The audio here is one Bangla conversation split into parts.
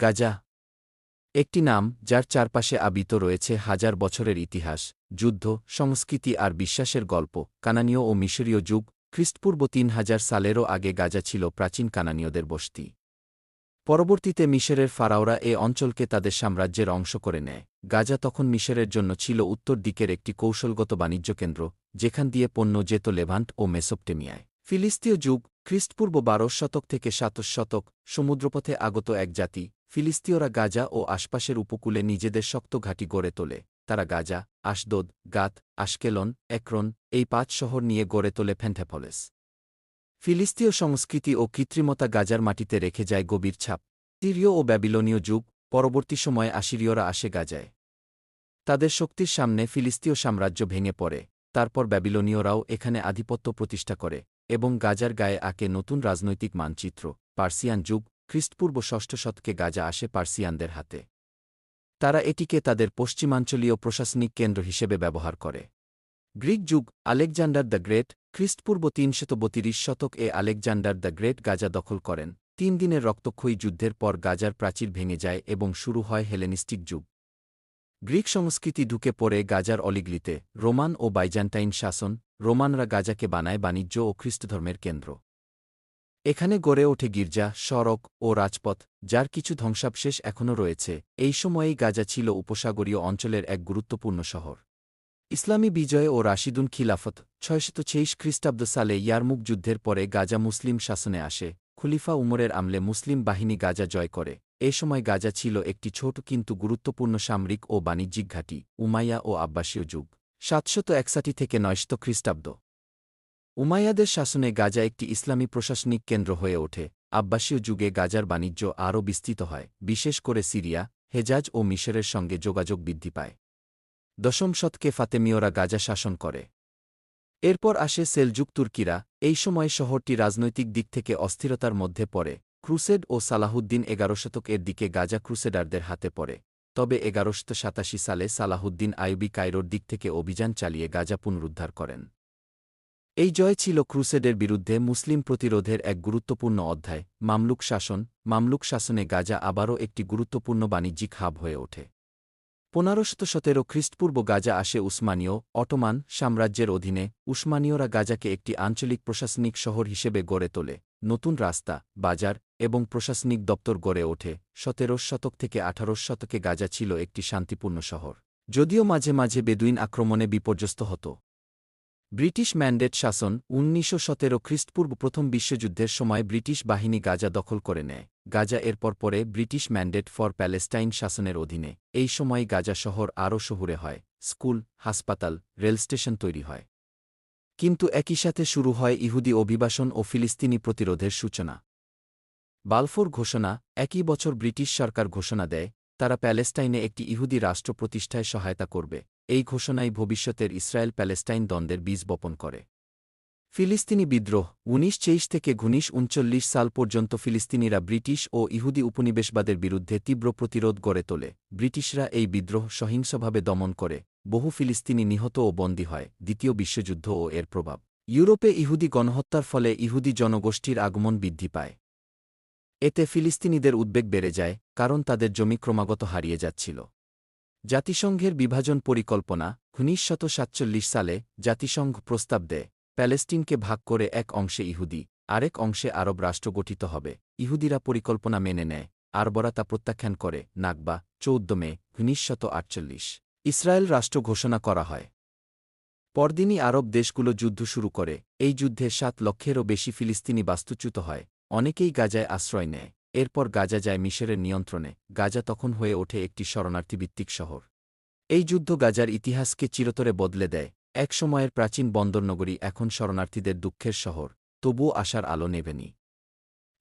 গাজা। একটি নাম যার চারপাশে আবিত রয়েছে হাজার বছরের ইতিহাস, যুদ্ধ, সংস্কৃতি আর বিশ্বাসের গল্প, কানানীয় ও মিশরীয় যুগ, খ্রিস্টপূর্ব তিন হাজার সালেরও আগে গাজা ছিল প্রাচীন কানানীয়দের বসতি। পরবর্তীতে মিশরের ফারাওরা এ অঞ্চলকে তাদের সাম্রাজ্যের অংশ করে নেয়। গাজা তখন মিশরের জন্য ছিল উত্তর দিকের একটি কৌশলগত বাণিজ্য কেন্দ্র, যেখান দিয়ে পণ্য যেত লেভান্ট ও মেসোপটেমিয়ায়। ফিলিস্তীয় যুগ, খ্রিস্টপূর্ব বারো শতক থেকে সাতশ শতক সমুদ্রপথে আগত এক জাতি ফিলিস্তীয়রা গাজা ও আশপাশের উপকূলে নিজেদের শক্ত ঘাঁটি গড়ে তোলে। তারা Gaza Ashdod Gath, Ashkelon, Ekron এই পাঁচ শহর নিয়ে গড়ে তোলে ফ্যান্টাফলেস ফিলিস্তীয় সংস্কৃতি ও কৃত্রিমতা গাজার মাটিতে রেখে যায় গভীর ছাপ। তিরীয় ও ব্যাবিলনীয় যুগ, পরবর্তী সময়ে আশিরীয়রা আসে গাজায়। তাদের শক্তির সামনে ফিলিস্তীয় সাম্রাজ্য ভেঙে পড়ে। তারপর ব্যাবিলনীয়রাও এখানে আধিপত্য প্রতিষ্ঠা করে এবং গাজার গায়ে আঁকে নতুন রাজনৈতিক মানচিত্র, পার্সিয়ান যুগ খ্রিস্টপূর্ব ষষ্ঠ শতকে গাজা আসে পার্সিয়ানদের হাতে। তারা এটিকে তাদের পশ্চিমাঞ্চলীয় প্রশাসনিক কেন্দ্র হিসেবে ব্যবহার করে। গ্রিক যুগ, আলেকজান্ডার দ্য গ্রেট, খ্রিস্টপূর্ব তিনশত বতিরিশ শতক এ আলেকজান্ডার দ্য গ্রেট গাজা দখল করেন। তিন দিনের রক্তক্ষয়ী যুদ্ধের পর গাজার প্রাচীর ভেঙে যায় এবং শুরু হয় হেলেনিস্টিক যুগ। গ্রিক সংস্কৃতি ঢুকে পড়ে গাজার অলিগলিতে। রোমান ও বাইজান্টাইন শাসন, রোমানরা গাজাকে বানায় বাণিজ্য ও খ্রিস্টধর্মের কেন্দ্র। এখানে গড়ে ওঠে গির্জা, সড়ক ও রাজপথ, যার কিছু ধ্বংসাবশেষ এখনও রয়েছে। এই সময়েই গাজা ছিল উপসাগরীয় অঞ্চলের এক গুরুত্বপূর্ণ শহর। ইসলামী বিজয় ও রাশিদুন খিলাফত, ছয়শত ছেইশ খ্রিস্টাব্দ সালে ইয়ারমুক যুদ্ধের পরে গাজা মুসলিম শাসনে আসে, খুলিফা উমরের আমলে মুসলিম বাহিনী গাজা জয় করে। এ সময় গাজা ছিল একটি ছোট কিন্তু গুরুত্বপূর্ণ সামরিক ও বাণিজ্যিক ঘাঁটি, উমাইয়া ও আব্বাসীয় যুগ। সাতশত একষাটি থেকে নয়শত খ্রিস্টাব্দ। উমাইয়াদের শাসনে গাজা একটি ইসলামী প্রশাসনিক কেন্দ্র হয়ে ওঠে। আব্বাসীয় যুগে গাজার বাণিজ্য আরও বিস্তৃত হয়, বিশেষ করে সিরিয়া, হেজাজ ও মিশরের সঙ্গে যোগাযোগ বৃদ্ধি পায়। দশম শতকে ফাতেমীয়রা গাজা শাসন করে। এরপর আসে সেলজুক তুর্কিরা, এই সময় শহরটি রাজনৈতিক দিক থেকে অস্থিরতার মধ্যে পড়ে। ক্রুসেড ও সালাহুদ্দিন এগারো শতক এর দিকে গাজা ক্রুসেডারদের হাতে পড়ে। তবে এগারোশত সাতাশি সালে সালাহুদ্দিন আইবি কায়রোর দিক থেকে অভিযান চালিয়ে গাজা পুনরুদ্ধার করেন। এই জয় ছিল ক্রুসেডের বিরুদ্ধে মুসলিম প্রতিরোধের এক গুরুত্বপূর্ণ অধ্যায়, মামলুক শাসন, মামলুক শাসনে গাজা আবারও একটি গুরুত্বপূর্ণ বাণিজ্যিক হাব হয়ে ওঠে। পনেরোশত সতেরো খ্রিস্টপূর্ব গাজা আসে উসমানীয়, অটোমান সাম্রাজ্যের অধীনে, উসমানীয়রা গাজাকে একটি আঞ্চলিক প্রশাসনিক শহর হিসেবে গড়ে তোলে, নতুন রাস্তা, বাজার এবং প্রশাসনিক দপ্তর গড়ে ওঠে। সতেরো শতক থেকে আঠারোশ শতকে গাজা ছিল একটি শান্তিপূর্ণ শহর। যদিও মাঝে মাঝে বেদুইন আক্রমণে বিপর্যস্ত হতো। ব্রিটিশ ম্যান্ডেট শাসন উনিশশো সতেরো খ্রিস্টপূর্ব প্রথম বিশ্বযুদ্ধের সময় ব্রিটিশ বাহিনী গাজা দখল করে নেয়। গাজা এরপর পরে ব্রিটিশ ম্যান্ডেট ফর প্যালেস্টাইন শাসনের অধীনে। এই সময় গাজা শহর আরও শহুরে হয়, স্কুল, হাসপাতাল রেলস্টেশন তৈরি হয়। কিন্তু একই সাথে শুরু হয় ইহুদি অভিবাসন ও ফিলিস্তিনি প্রতিরোধের সূচনা। বালফোর ঘোষণা, একই বছর ব্রিটিশ সরকার ঘোষণা দেয়, তারা প্যালেস্টাইনে একটি ইহুদি রাষ্ট্র প্রতিষ্ঠায় সহায়তা করবে। এই ঘোষণাই ভবিষ্যতের ইসরায়েল প্যালেস্টাইন দ্বন্দ্বের বীজ বপন করে। ফিলিস্তিনি বিদ্রোহ উনিশ চেইশ থেকে ঘুনিশ উনচল্লিশ সাল পর্যন্ত ফিলিস্তিনিরা ব্রিটিশ ও ইহুদি উপনিবেশবাদের বিরুদ্ধে তীব্র প্রতিরোধ গড়ে তোলে। ব্রিটিশরা এই বিদ্রোহ সহিংসভাবে দমন করে, বহু ফিলিস্তিনি নিহত ও বন্দী হয়, দ্বিতীয় বিশ্বযুদ্ধ ও এর প্রভাব। ইউরোপে ইহুদি গণহত্যার ফলে ইহুদি জনগোষ্ঠীর আগমন বৃদ্ধি পায়। এতে ফিলিস্তিনিদের উদ্বেগ বেড়ে যায়, কারণ তাদের জমি ক্রমাগত হারিয়ে যাচ্ছিল। জাতিসংঘের বিভাজন পরিকল্পনা, উনিশশত সাতচল্লিশ সালে জাতিসংঘ প্রস্তাব দেয় প্যালেস্টিনকে ভাগ করে এক অংশে ইহুদি, আরেক অংশে আরব রাষ্ট্র গঠিত হবে। ইহুদিরা পরিকল্পনা মেনে নেয়, আরবরা তা প্রত্যাখ্যান করে, নাকবা, চৌদ্দ মে, উনিশশত আটচল্লিশ। ইসরায়েল রাষ্ট্র ঘোষণা করা হয়। পরদিনই আরব দেশগুলো যুদ্ধ শুরু করে, এই যুদ্ধে সাত লক্ষেরও বেশি ফিলিস্তিনি বাস্তুচ্যুত হয়, অনেকেই গাজায় আশ্রয় নেয়। এরপর গাজা যায় মিশরের নিয়ন্ত্রণে, গাজা তখন হয়ে ওঠে একটি শরণার্থীভিত্তিক শহর। এই যুদ্ধ গাজার ইতিহাসকে চিরতরে বদলে দেয়। এক সময়ের প্রাচীন বন্দরনগরী এখন শরণার্থীদের দুঃখের শহর, তবুও আশার আলো নেবেনি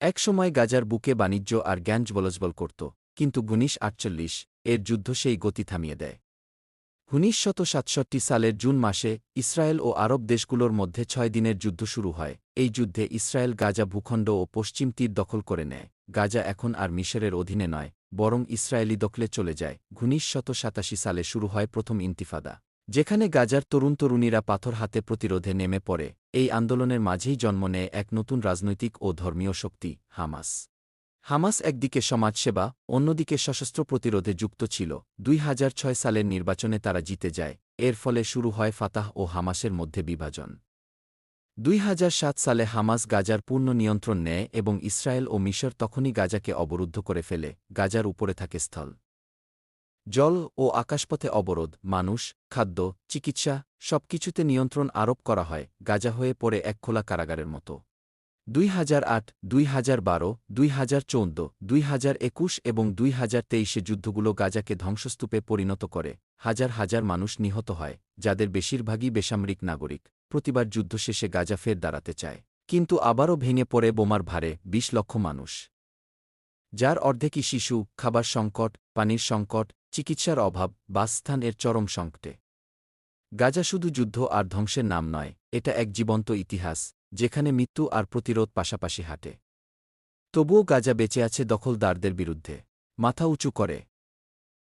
এক সময় গাজার বুকে বাণিজ্য আর জ্ঞান বলজবল করত, কিন্তু গুনিশ আটচল্লিশ, এর যুদ্ধ সেই গতি থামিয়ে দেয়। উনিশশত সাতষট্টি সালের জুন মাসে ইসরায়েল ও আরব দেশগুলোর মধ্যে ছয় দিনের যুদ্ধ শুরু হয়। এই যুদ্ধে ইসরায়েল গাজা ভূখণ্ড ও পশ্চিম তীর দখল করে নেয়। গাজা এখন আর মিশরের অধীনে নয়, বরং ইসরায়েলি দখলে চলে যায়। উনিশশত সাতাশি সালে শুরু হয় প্রথম ইন্তিফাদা, যেখানে গাজার তরুণ তরুণীরা পাথর হাতে প্রতিরোধে নেমে পড়ে। এই আন্দোলনের মাঝেই জন্ম নেয় এক নতুন রাজনৈতিক ও ধর্মীয় শক্তি, হামাস। হামাস একদিকে সমাজসেবা, অন্যদিকে সশস্ত্র প্রতিরোধে যুক্ত ছিল। দুই হাজার ছয় সালের নির্বাচনে তারা জিতে যায়, এর ফলে শুরু হয় ফাতাহ ও হামাসের মধ্যে বিভাজন। দুই হাজার সাত সালে হামাস গাজার পূর্ণ নিয়ন্ত্রণ নেয় এবং ইসরায়েল ও মিশর তখনই গাজাকে অবরুদ্ধ করে ফেলে, গাজার উপরে থাকে স্থল। জল ও আকাশপথে অবরোধ, মানুষ, খাদ্য, চিকিৎসা, সবকিছুতে নিয়ন্ত্রণ আরোপ করা হয়, গাজা হয়ে পড়ে এক খোলা কারাগারের মতো। দুই হাজার আট, দুই হাজার বারো, দুই হাজার চৌদ্দ, দুই হাজার একুশ এবং দুই হাজার তেইশে যুদ্ধগুলো গাজাকে ধ্বংসস্তূপে পরিণত করে। হাজার হাজার মানুষ নিহত হয়, যাদের বেশিরভাগই বেসামরিক নাগরিক। প্রতিবার যুদ্ধ শেষে গাজা ফের দাঁড়াতে চায়। কিন্তু আবারও ভেঙে পড়ে বোমার ভারে ২০ লক্ষ মানুষ। যার অর্ধেকই শিশু, খাবার সংকট, পানির সংকট, চিকিৎসার অভাব বাসস্থান এর চরম সংকটে। গাজা শুধু যুদ্ধ আর ধ্বংসের নাম নয়, এটা এক জীবন্ত ইতিহাস। যেখানে মৃত্যু আর প্রতিরোধ পাশাপাশি হাঁটে। তবুও গাজা বেঁচে আছে দখলদারদের বিরুদ্ধে। মাথা উঁচু করে।